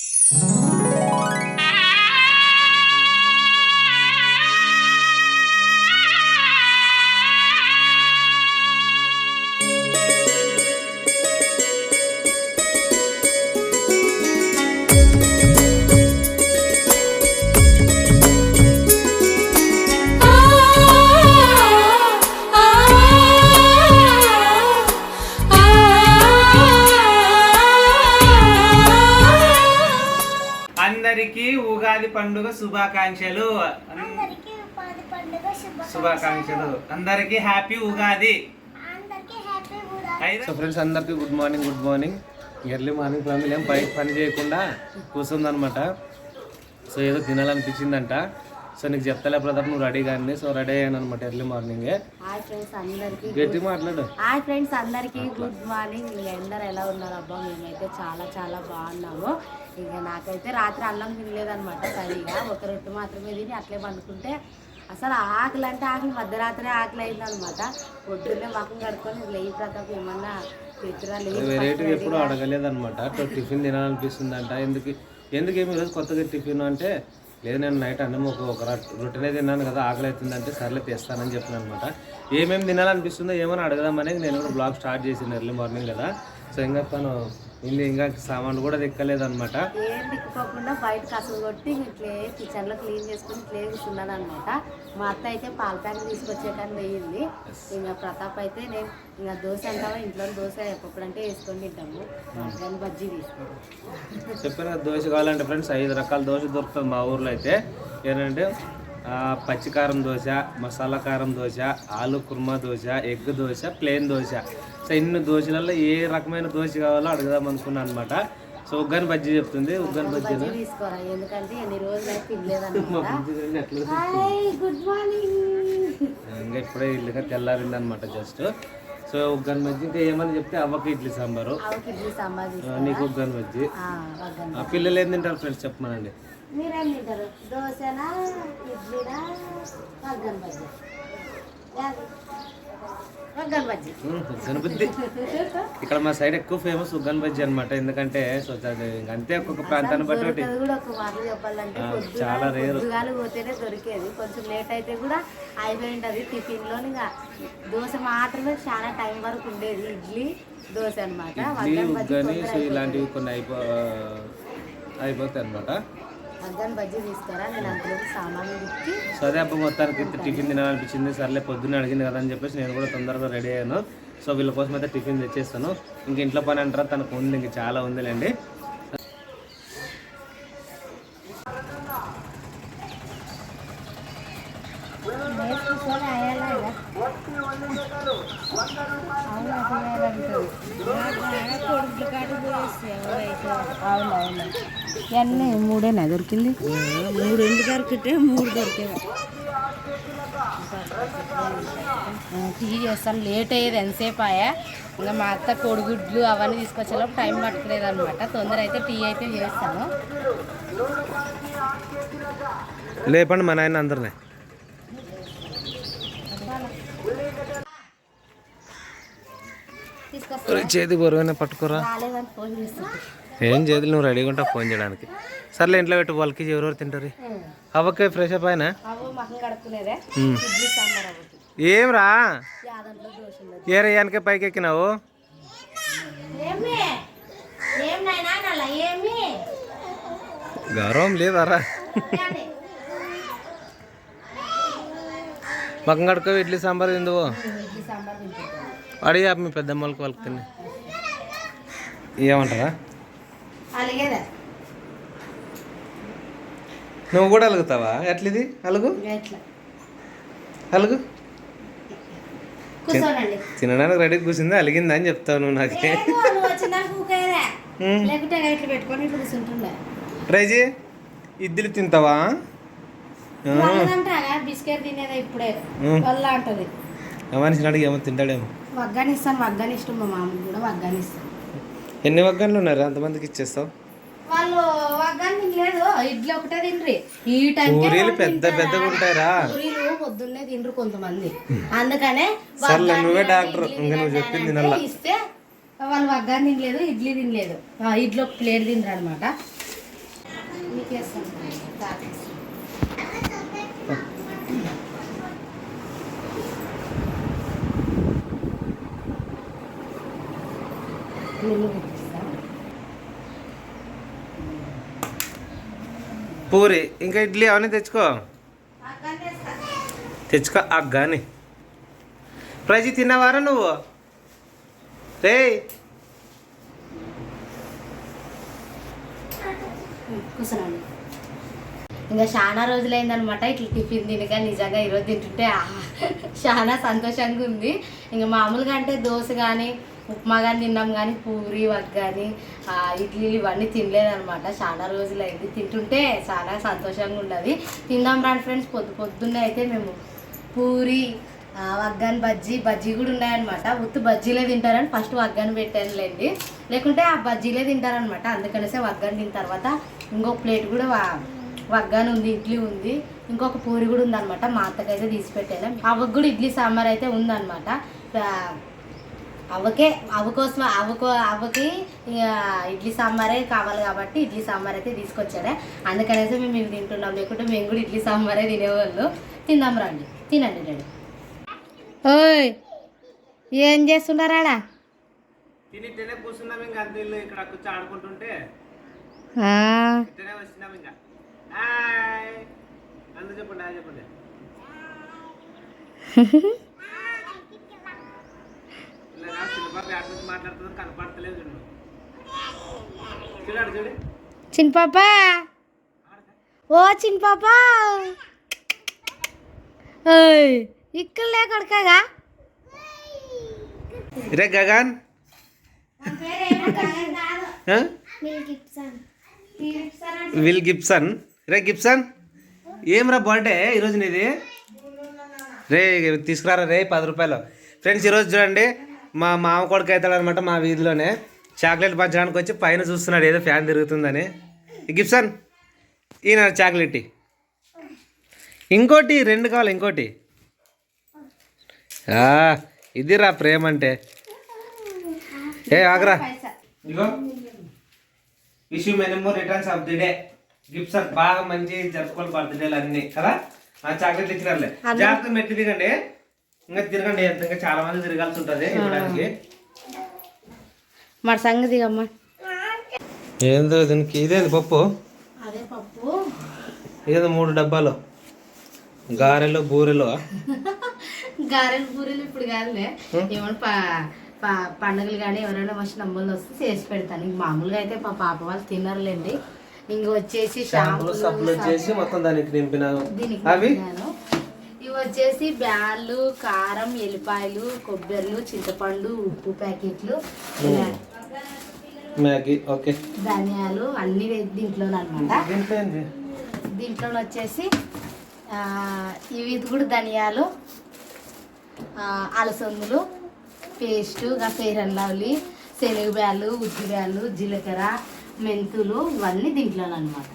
అందరికీ పండుగ శుభాకాంక్షలు. శుభాకాంక్షలు. అందరికీ హ్యాపీ ఉగాది. అందరికీ హ్యాపీ ఉగాది. సో ఫ్రెండ్స్ అందరికీ good morning good morning. Early morning family ఏం బయట పని చేయకుండా కూర్చుందనమాట సో ఏదో తినాలనిపించిందంట. సో నీకు చెప్తలే బ్రదర్ నువ్వు రెడీ కానీ సో రెడీ అయ్యాను అనమాట ఎర్లీ మార్నింగే. హాయ్ ఫ్రెండ్స్ అందరికి గట్టి మాట్లాడు. హాయ్ ఫ్రెండ్స్ అందరికి గుడ్ మార్నింగ్. మీ అందరు ఎలా ఉన్నారు? అబ్బా మేమైతే చాలా చాలా బాగున్నాము. ఇంకా నాకైతే రాత్రి అన్నం తినలేదన్నమాట సరిగా. ఒక రొట్టె మాత్రమే తిని అట్లే పండుకుంటే అసలు ఆకలి అంటే ఆకలి మధ్యరాత్రి ఆకలి అయిందనమాట పొద్దున్నే మకం కడుక్కొని లేయి ప్రతాప్ ఏమన్నా వెరైటీ ఎప్పుడూ అడగలేదన్నమాట. తో టిఫిన్ తినాలనిపిస్తుందంట. ఎందుకు ఎందుకు ఏమి ఈరోజు కొత్తగా టిఫిన్ అంటే లేదు నేను నైట్ అన్నం ఒక ఒక రొట్టెనే తిన్నాను కదా ఆకలి అవుతుందంటే సర్లే తెస్తానని చెప్పిన అనమాట ఏమేమి తినాలనిపిస్తుందో ఏమని అడగదామని నేను కూడా బ్లాగ్ స్టార్ట్ చేసింది ఎర్లీ మార్నింగ్ కదా. సో ఇంకా తను ఇంకా ఇంకా సామాన్లు కూడా దిక్కలేదన్నమాట ఏం దిక్కుపోకుండా బయట కసులు కొట్టి ఇట్లే కిచెన్లో క్లీన్ చేసుకుని ఇట్లే కూర్చున్నాను అనమాట మా అత్త అయితే పాల ప్యాకెట్ తీసుకొచ్చే కానీ వేయింది ఇంకా ప్రతాప్ అయితే నేను ఇంకా దోశ అంటావా? ఇంట్లో దోశ ఎప్పుడంటే వేసుకొని తింటాము. కానీ బజ్జీ తీసుకుంటాం చెప్పాను దోశ కావాలంటే ఫ్రెండ్స్ ఐదు రకాల దోశ దొరుకుతుంది మా ఊర్లో అయితే. ఏంటంటే పచ్చికారం దోశ మసాలా కారం దోశ ఆలు kurma dosa egg dosa plain dosa. So ఇన్ని దోశలలో ఏ రకమైన దోశ కావాలో అడుగుదాం అనుకున్నాను అనమాట సో ఉగ్గాని బజ్జీ చెప్తుంది ఉగ్గాని బజ్జీ ఎందుకంటే ఎన్ని రోజులు గుడ్ మార్నింగ్. ఇంకా ఇప్పుడే ఇల్లుగా తెల్లారింది అనమాట జస్ట్. సో ఉగ్గాని బజ్జీ ఇంకా ఏమని చెప్తే అవ్వకి ఇడ్లీ సాంబారు. నీకు ఉగ్గాని బజ్జీ. ఆ పిల్లలు ఏం తింటారు ఫ్రెండ్స్ చెప్పమనండి? మీరేం తింటారు? దోశనా ఇడ్లీనా బజ్జీ. బజ్జీ ఇక్కడ మా సైడ్ ఎక్కువ ఫేమస్ ఉగ్గాని బజ్జీ అనమాట ఎందుకంటే సో అంతే ఒక్కొక్క ప్రాంతాన్ని బట్టి ఒకటి. దొరకదు కూడా ఒక మాటలు చెప్పాలంటే. ఆ, పొద్దుగాల- చాలా రేరు. పోతేనే దొరికేది. కొంచెం లేట్ అయితే కూడా అయిపోయింటది టిఫిన్లో ఇంకా దోశ మాత్రమే చాలా టైం వరకు ఉండేది. ఇడ్లీ దోశ అనమాట ఇడ్లీ ఉగ్గాని సో ఇలాంటివి కొన్ని అయిపో అయిపోతాయి అనమాట సరే బజ్జీ తీసుకురా? నేను సామాన్లు తిప్పి అప్పుడు మొత్తానికి అయితే టిఫిన్ తినాలనిపించింది. సర్లే పొద్దున్న అడిగింది కదా అని చెప్పేసి నేను కూడా తొందరగా రెడీ అయ్యాను. సో వీళ్ళ కోసం అయితే టిఫిన్ తెచ్చేస్తాను. ఇంక ఇంట్లో పని అంటారా? తనకు ఉంది ఇంక చాలా ఉందిలేండి. అవునవును. ఇవన్నీ మూడేనా? దొరికింది? మూడు ఎందుకు దొరికితే మూడు దొరికేవా. టీ చేస్తాను. లేట్ అయ్యేది ఎంతసేపు ఆయా? ఇంకా మా అత్త కోడిగుడ్లు అవన్నీ తీసుకొచ్చేలోపు టైం పట్టుకునేది అనమాట తొందర అయితే టీ అయితే చేస్తాను. లేపండి మా నాయన అందరినీ. చేతి బరువైనా పట్టుకోరా. రాలేదని ఫోన్ చేస్తాను ఏం చేతులు నువ్వు రెడీగా ఉంటావు ఫోన్ చేయడానికి. సర్లే ఇంట్లో పెట్టు వాళ్ళకి ఎవరెవరు తింటారు? అవ్వకే ఫ్రెష్ అప్ అయినా? ఏం రా? ఏ రయ్యానికే పైకి ఎక్కినావు? గౌరవం లేదారా? మకం కడుకో ఇడ్లీ సాంబార్ తిందువు? అడిగా మీ పెద్దమ్మలకి వాళ్ళకి తిని. ఏమంటారా? అలాగేదా? నువ్వు కూడా అలుగుతావా? ఎట్లిది? అలుగు. అలుగు. తినడానికి రెడీ కూర్చుంది? అలిగిందా అని చెప్తావు నువ్వు నాకే. కూర్చుంటుండే. రైజీ ఇడ్లీ తింటావా? బిస్కెట్ తినేదా ఇప్పుడే. వల్ల అంటది. ఏమో తింటాడేమో. వగ్గాని ఇస్తాను వగ్గాని ఇష్టం మా మామకి కూడా వగ్గాని ఇస్తాను ఎన్ని వగ్గన్లు ఉన్నారు? అంతమందికి ఇచ్చేస్తావు? వాళ్ళు వగ్గాని తినలేదు ఇడ్లీ ఒకటే తినరి ఈ టైం పూరీలు పెద్ద పెద్దగా ఉంటాయిరా? పూరీలు పొద్దున్నే తినరు కొంతమంది. అందుకనే సర్లే, నువ్వే డాక్టర్. ఇంకా నువ్వు చెప్పింది తినాలా. ఇస్తే వాళ్ళు వగ్గాని తినలేదు ఇడ్లీ తినలేదు. ఆ, ఇడ్లీ ఒక ప్లేట్ తినరు అనమాట పూరి ఇంకా ఇడ్లీ అవన్నీ తెచ్చుకో. తెచ్చుకో అగ్గాని. ప్రజి తిన్నవారా నువ్వు? రే ఇంకా చాలా రోజులైందనమాట ఇట్లా టిఫిన్ తినగా నిజంగా ఈరోజు తింటుంటే చాలా సంతోషంగా ఉంది. ఇంకా మామూలుగా అంటే దోశ కానీ ఉప్మా కానీ తిన్నాం కానీ పూరి వగ్ కానీ ఇడ్లీలు ఇవన్నీ తినలేదనమాట చాలా రోజులైంది. తింటుంటే చాలా సంతోషంగా ఉన్నది తిందాం రాండి ఫ్రెండ్స్. పొద్దు పొద్దున్నే అయితే మేము పూరి వగ్గాని బజ్జీ బజ్జీ కూడా ఉన్నాయన్నమాట. ఉత్తు బజ్జీలే తింటారని ఫస్ట్ వగ్గాని పెట్టానులేండి. లేకుంటే ఆ బజ్జీలే తింటారనమాట అందుకనేసే వగ్గాని తిన్న తర్వాత ఇంకొక ప్లేట్ కూడా వగ్గాని ఉంది ఇడ్లీ ఉంది. ఇంకొక పూరి కూడా ఉందన్నమాట. మా అత్తకైతే తీసి పెట్టాను. అవ్వకు కూడా ఇడ్లీ సాంబార్ అయితే ఉందన్నమాట. ఆ, అవ్వకే అవ్వ కోసం అవ్వకి ఇక ఇడ్లీ సాంబారే కావాలి కాబట్టి ఇడ్లీ సాంబార్ అయితే తీసుకొచ్చాడే అందుకనేసి మేము ఇవి తింటున్నాం. లేకుంటే మేము కూడా ఇడ్లీ సాంబారే తినేవాళ్ళు. తిందాం రండి. తినండి రండి ఓయ్! ఏం చేస్తున్నారాడా తిని తినే కూర్చున్నాం ఇంకా అంత. ఇల్లు ఇక్కడ కూర్చో ఆడుకుంటుంటే. ఇట్టనే వచ్చినాం ఇంకా. అందరూ చెప్పండి హాయ్ చెప్పండి ఇలా కాదు, చిన్న పాప ఎక్కడి నుంచి మాట్లాడుతుందో కనపడతలేదు చూడు చూడాడు చూడు చిన్న పాప. ఓ చిన్న పాప. ఓయ్ ఇక్కడ లేకడకగా రే గగన్? విల్ గిబ్సన్ రే గిబ్సన్ ఏం రా బర్త్డే ఈరోజు నీది? రే తీసుకురారా రే పది రూపాయలు. ఫ్రెండ్స్ ఈరోజు చూడండి. మా మామ కొడుకు అవుతాడు అనమాట మా వీధిలోనే. చాక్లెట్ పంచడానికి వచ్చి పైన చూస్తున్నాడు ఏదో ఫ్యాన్ తిరుగుతుందని. ఈ గిబ్సన్ ఈయన చాక్లెట్. ఇంకోటి రెండు కావాలి ఇంకోటి. ఆ, ఇది రా ప్రేమ అంటే. ఏ ఆగరా. ఇగో wish you many more returns of the day gifts are బాగా మంచి జరుపుకోవాలి బర్త్డేలు అన్ని కదా? ఆ చాక్లెట్ ఇచ్చినారులే. జాగ్రత్త మెట్టి తిరగండి ఇంకా తిరగండి ఎంత ఇంకా చాలా మంది తిరగాల్సి ఉంటుంది ఇవ్వడానికి. మరి సంగతి అమ్మ. ఏందో దీనికి ఇదేది పప్పు? అదే పప్పు. ఏదో మూడు డబ్బాలు? గారెలు బూరెలు? గారెలు పూరీలు ఇప్పుడు కాదులే. ఏమన్నా ప ప- పండుగలు కానీ ఎవరైనా వచ్చి నమ్మలు వస్తే చేసి పెడతాను. ఇంక మామూలుగా అయితే మా పాప వాళ్ళు తినరులేండి. ఇంక వచ్చేసి షాంపులు సబ్బులు వచ్చేసి మొత్తం దానికి నింపిన దీనికి అవి? వచ్చేసి బ్యాళ్ళు కారం ఎల్లిపాయలు కొబ్బరిలు చింతపండు ఉప్పు ప్యాకెట్లు మ్యాగీ. ఓకే. ధనియాలు అన్ని దీంట్లోనే అనమాట దీంట్లో దీంట్లో వచ్చేసి ఇవి కూడా ధనియాలు అలసందులు పేస్టు ఇంకా ఫెయిర్ అండ్ లవ్లీ శనగ బ్యాళ్ళు ఉద్ది బ్యాళ్ళు జీలకర్ర మెంతులు ఇవన్నీ దీంట్లోనే అనమాట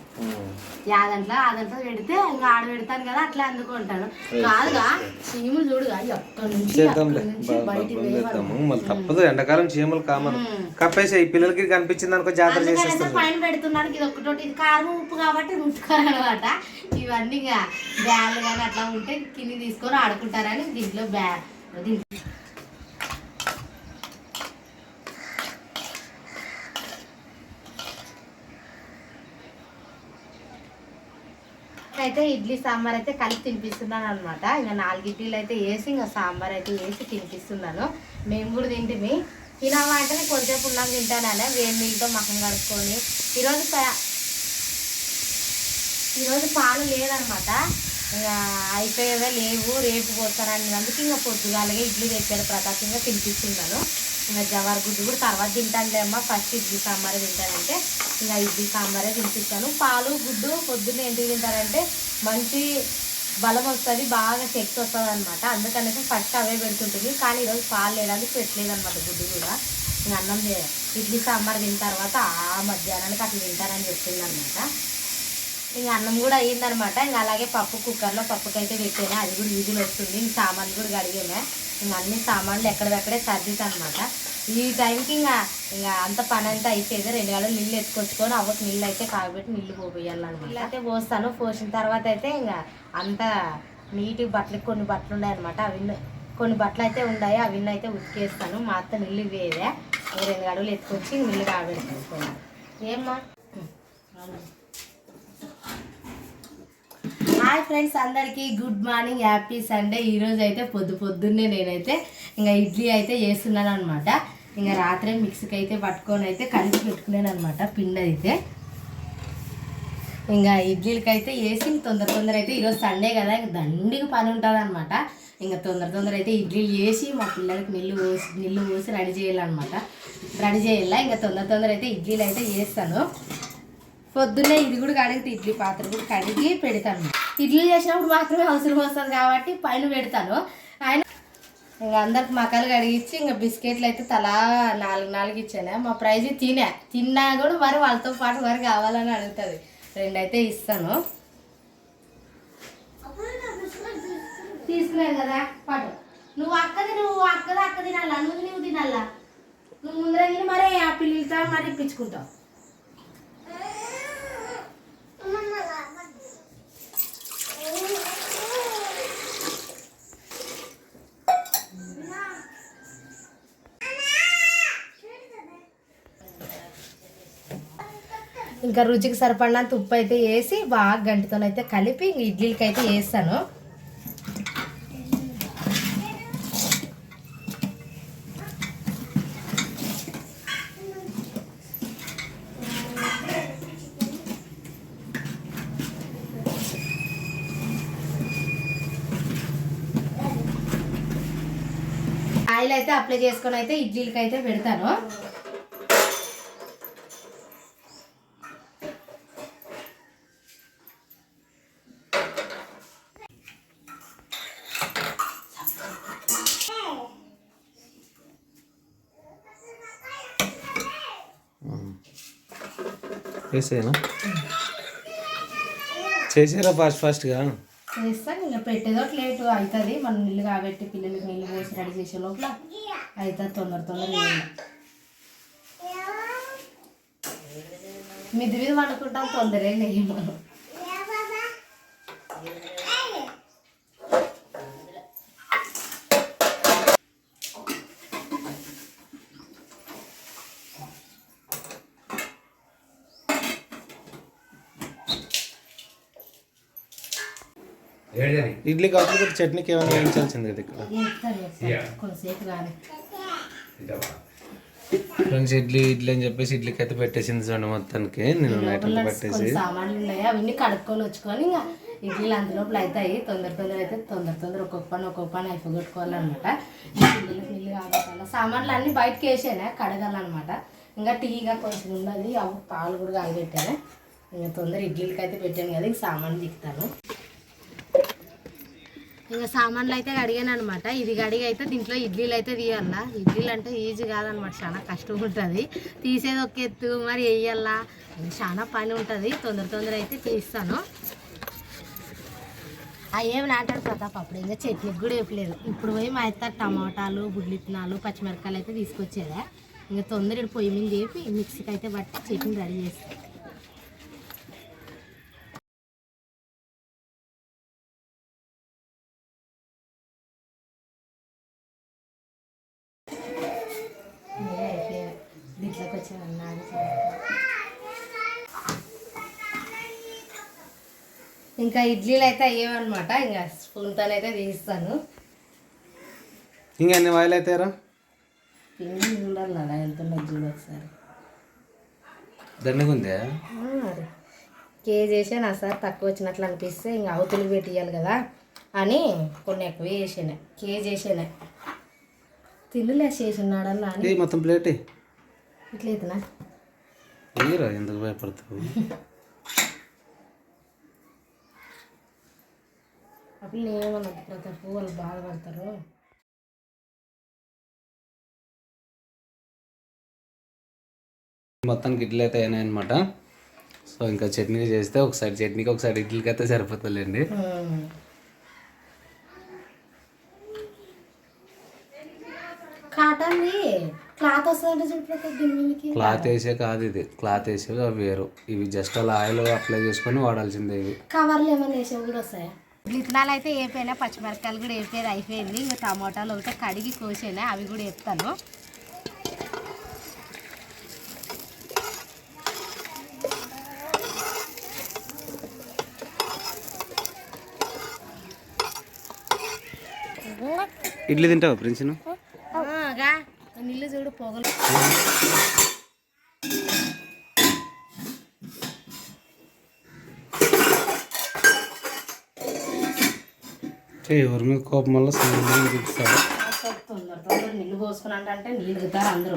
యా దాంట్లో ఆ దాంట్లో పెడితే ఇంకా ఆడ పెడతాను కదా అట్లా అందుకుంటాను. కాదుగా చీములు చూడుగా నుంచి నుంచి బయటికి మళ్ళీ తప్పదు ఎండాకాలం చీమలు కామన్. కప్పేసి ఈ పిల్లలకి కనిపించింది అనుకో జాతర పైన పెడుతున్నాను ఇది ఒకటోటి ఇది కారం ఉప్పు కాబట్టి ముట్టుకోరనమాట ఇవన్నీ ఇంకా బ్యాలు కానీ అట్లా ఉంటే కింది తీసుకొని ఆడుకుంటారని దీంట్లో బ్యా అయితే ఇడ్లీ సాంబార్ అయితే కలిపి తినిపిస్తున్నాను అనమాట ఇంకా నాలుగు ఇడ్లీలు అయితే వేసి ఇంకా సాంబార్ అయితే వేసి తినిపిస్తున్నాను. మేము కూడా తింటిమి. తినామా అంటే నేను కొంచెంసేపు ఉన్నాక తింటాననే. వేడి నీళ్ళతో మకం కడుక్కొని. ఈరోజు ఈరోజు పాలు లేదనమాట ఇంకా అయిపోయేవే లేవు. రేపు పోతానని అందుకే ఇంకా పొద్దుగాలగా ఇడ్లీ తెచ్చాడు ప్రకాశంగా తినిపిస్తున్నాను. ఇంకా జవార్ గుడ్డు కూడా తర్వాత తింటానులే అమ్మ. ఫస్ట్ ఇడ్లీ సాంబారే తింటానంటే ఇంకా ఇడ్లీ సాంబారే తినిపిస్తాను. పాలు గుడ్డు పొద్దున్నే ఏంటి తింటారంటే మంచి బలం వస్తుంది బాగా శక్తి వస్తుంది అనమాట అందుకనేసి ఫస్ట్ అవే పెడుతుంటుంది. కానీ ఈరోజు పాలు లేదని పెట్టలేదు అనమాట గుడ్డు కూడా. ఇంకా అన్నం ఇడ్లీ సాంబార్ తిన్న తర్వాత ఆ మధ్యాహ్నానికి అట్లా తింటానని చెప్తుంది అనమాట ఇంకా అన్నం కూడా అయ్యిందనమాట ఇంకా అలాగే పప్పు కుక్కర్లో పప్పుకైతే పెట్టాను. అది కూడా విధులు వస్తుంది. ఇంక సామాన్లు కూడా కడిగామే ఇంకా అన్ని సామాన్లు ఎక్కడిదక్కడే సర్దిస్ అనమాట ఈ టైంకి ఇంకా ఇంకా అంత పని అంతా అయిపోయింది రెండు గంటలు నీళ్ళు ఎత్తుకొచ్చుకొని అవ్వకి నీళ్ళు అయితే కాగబెట్టి నీళ్ళు పోయాలన్నమాట నీళ్ళు అయితే పోస్తాను. పోసిన తర్వాత అయితే ఇంకా అంత నీటి బట్టలు కొన్ని బట్టలు ఉన్నాయన్నమాట. అవి కొన్ని బట్టలు అయితే ఉన్నాయి అవి అయితే ఉతికేస్తాను. మా అత్త నీళ్ళు ఇంక రెండు గడువులు ఎత్తుకొచ్చి నీళ్ళు కాగబెట్టుకుంటాను ఏమ్మా? హాయ్ ఫ్రెండ్స్ అందరికీ గుడ్ మార్నింగ్ హ్యాపీ సండే ఈరోజు అయితే పొద్దు పొద్దున్నే నేనైతే ఇంకా ఇడ్లీ అయితే చేస్తున్నాను అనమాట ఇంకా రాత్రే మిక్సీకి అయితే పట్టుకొని అయితే కలిపి పెట్టుకున్నాను అనమాట పిండి అయితే. ఇంకా ఇడ్లీలకి అయితే వేసి తొందర తొందర అయితే ఈరోజు సండే కదా ఇంకా దండికి పని ఉంటుంది అనమాట ఇంకా తొందర తొందర అయితే ఇడ్లీలు చేసి మా పిల్లలకి నీళ్ళు పోసి నీళ్ళు పోసి రెడీ చేయాలన్నమాట. రెడీ చేయాల ఇంకా తొందర తొందర అయితే ఇడ్లీలు అయితే చేస్తాను. పొద్దున్నే ఇది కూడా కడిగితే ఇడ్లీ పాత్ర కూడా కడిగి పెడతాను. ఇడ్లీ చేసినప్పుడు మాత్రమే అవసరం వస్తుంది కాబట్టి పైన పెడతాను. ఆయన ఇంకా అందరికి మకాలు కడిగించి ఇంకా బిస్కెట్లు అయితే తలా నాలుగు నాలుగు ఇచ్చాను. మా ప్రైజ్ తినే తిన్నా కూడా మరి వాళ్ళతో పాటు మరి కావాలని అడుగుతుంది. రెండైతే ఇస్తాను. తీసుకున్నాను కదా పాటు నువ్వు అక్కది నువ్వు అక్కది అక్క తినాలా? నువ్వు నువ్వు తినాలా? నువ్వు ముందర తిని మరే ఆ పిల్లలతో మరి ఇప్పించుకుంటావు. ఇంకా రుచికి సరిపడినంత ఉప్పు అయితే వేసి బాగా గంటితోనైతే కలిపి ఇడ్లీలకి అయితే వేస్తాను. ఆయిల్ అయితే అప్లై చేసుకొని అయితే ఇడ్లీలకి అయితే పెడతాను. వేసేనా చేసారా ఫాస్ట్ ఫాస్ట్గా చేస్తాను ఇంకా పెట్టేదో లేటు అవుతుంది మనం నీళ్ళు కాబట్టి పిల్లలకి నీళ్ళు పోసి రెడీ చేసే లోపల అవుతుంది తొందర తొందర మిద్ది మీద వండుకుంటాం తొందరే లేదు మనం ఇడ్లీ కాకపోతే చట్నీకి ఏమైనా వేయించాల్సింది కదా ఇక్కడ. ఫ్రెండ్స్ ఇడ్లీ ఇడ్లీ అని చెప్పేసి ఇడ్లీకి అయితే పెట్టేసింది చూడండి మొత్తానికి. నేను నైట్ అంతా పెట్టేసి. సామాన్లు ఉన్నాయి. అవన్నీ కడుక్కొని వచ్చుకొని ఇంకా ఇడ్లీలు అందులోపల అవుతాయి తొందర తొందర అయితే తొందర తొందర ఒక్కొక్క పని ఒక్కొక్క పని అయిపోగొట్టుకోవాలన్నమాట. పిల్లలకి కావాలి సామాన్లు అన్నీ బయటకు వేసానే కడగాలన్నమాట. ఇంకా టీగా కొంచెం ఉన్నది. అవి పాలు కూడా కాగబెట్టాను. ఇంకా తొందర ఇడ్లీలకి అయితే పెట్టాను కదా ఇంక సామాన్లు దిగుతాను ఇంకా సామాన్లు అయితే కడిగాను అనమాట ఇది కడిగి అయితే దీంట్లో ఇడ్లీలు అయితే తీయాలా. ఇడ్లీలు అంటే ఈజీ కాదనమాట చాలా కష్టం ఉంటుంది తీసేది ఒక ఎత్తు మరి వేయాలా చాలా పని ఉంటుంది తొందర తొందర అయితే తీస్తాను. అయ్యేమి నాటాడు ప్రతాప్ అప్పుడు. ఇంకా చట్నీకి కూడా వేపలేదు. ఇప్పుడు పోయి మా అయితే టమాటాలు గుడ్లిత్తనాలు పచ్చిమిరపకాయలు అయితే తీసుకొచ్చేదే. ఇంకా తొందర పొయ్యి మీద వేపి మిక్సీకి అయితే పట్టి చట్నీ రెడీ చేస్తాను ఇదే అయిపోయాయి. దీంట్లోకి వచ్చాను నాకు ఇంకా ఇడ్లీలు అయితే అయ్యేవన్నమాట. ఇంకా స్పూన్తో అయితే తీస్తాను. ఇంకా ఎన్ని వాయిల్ అవుతాయరా పిండి ఉండాలి అలా చూడు ఒకసారి. ఆ, మరి కేజీ వేసాను ఆ సార్ తక్కువ వచ్చినట్లు అనిపిస్తే ఇంకా అవతలి పెట్టియాలి కదా అని కొన్ని ఎక్కువ వేసాను. కేజీ వేసాను. తిల్లులే చేసి ఉన్నాడల్లా అని. ఏ మొత్తం ప్లేట్. ఇట్లయితేనా ఎందుకు భయపడతావు? అప్పుడు నేనేమన్నా ప్రతాప్ వాళ్ళు బాధపడతారు. మొత్తానికి ఇడ్లీ అయితే అయినాయి అనమాట సో ఇంకా చట్నీ చేస్తే ఒకసారి చట్నీకి ఒకసారి ఇడ్లీకి అయితే సరిపోతుందండి క్లాత్ వేసే కాదు ఇది. క్లాత్ వేసే అవి వేరు. ఇవి జస్ట్ అలా ఆయిల్ అప్లై చేసుకొని వాడాల్సిందే ఇవి. కవర్లు ఏమైనా వేసేవి కూడా వస్తాయా? విత్తనాలు అయితే వేపోయినా పచ్చిమిరపకాయలు కూడా వేపేది అయిపోయింది. ఇంకా టమాటాలు ఒకటే కడిగి కోసేనా అవి కూడా వేస్తాను ఇడ్లీ తింటావా ప్రిన్సిను? నీళ్ళు చూడు పొగలు. ఎవరి మీద కోపం వల్ల చూపిస్తాడు తొందర తొందర నీళ్ళు పోసుకుని అంటే నీళ్ళు దిగుతారు అందరూ.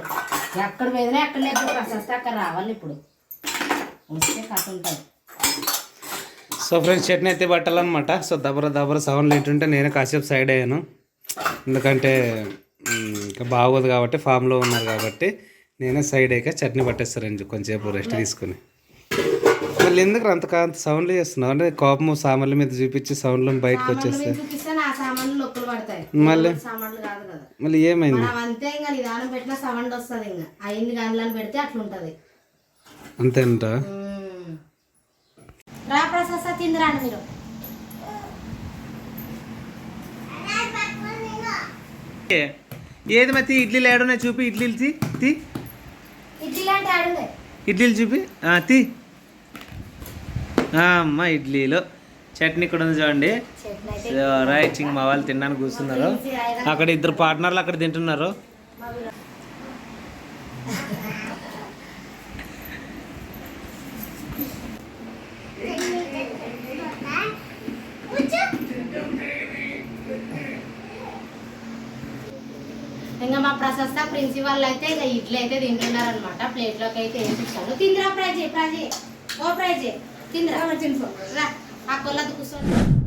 ఎక్కడ పోయినా ఎక్కడ లేదు వస్తే అక్కడ రావాలి ఇప్పుడు. వస్తే కథ ఉంటుంది. సో ఫ్రెండ్స్ చట్నీ అయితే పట్టాలన్నమాట. సో దబర దబర సౌండ్ లేటుంటే నేను కాసేపు సైడ్ అయ్యాను. ఎందుకంటే ఇంకా బాగోదు కాబట్టి ఫామ్లో ఉన్నారు కాబట్టి నేనే సైడ్ అయ్యాక చట్నీ పట్టేస్తారండి కొంచెంసేపు రెస్ట్ తీసుకుని. మళ్ళీ ఎందుకు అంత అంత సౌండ్లు చేస్తున్నావు? అంటే కోపం సామాన్ల మీద చూపించి సౌండ్లు బయటకు వచ్చేస్తాయి పడతాయి. మళ్ళీ? సామాన్లు కాదు కదా. మళ్ళీ ఏమైంది? మనం అంతే ఇంకా నిదానం పెట్టిన సౌండ్ వస్తుంది ఇంకా. అయింది గంటలను పెడితే అట్లుంటది. అంతేంట? మ్మ్. రా ప్రసాద్ తిందిరాండి మీరు. ఏది మతి ఇడ్లీలు ఏడున్నాయి చూపి ఇడ్లీలు తీ తీ. ఇడ్లీ ఇడ్లీలు చూపి ఆ, తీ. అమ్మ ఇడ్లీలు. చట్నీ కూడా ఉంది చూడండి. రైట్ ఇంక మా వాళ్ళు తినడానికి కూర్చున్నారు. అక్కడ ఇద్దరు పార్ట్నర్లు అక్కడ తింటున్నారు. ఇంకా మా ప్రశస్త ప్రిన్సిపల్ అయితే ఇంకా ఇడ్లీ అయితే తింటున్నారు అనమాట ప్లేట్లోకి అయితే వేసిస్తాను తిందిరా ప్రైజ్ ప్రైజ్. ఓ ప్రైజ్ తిందిరా. రా बोला तो कुछ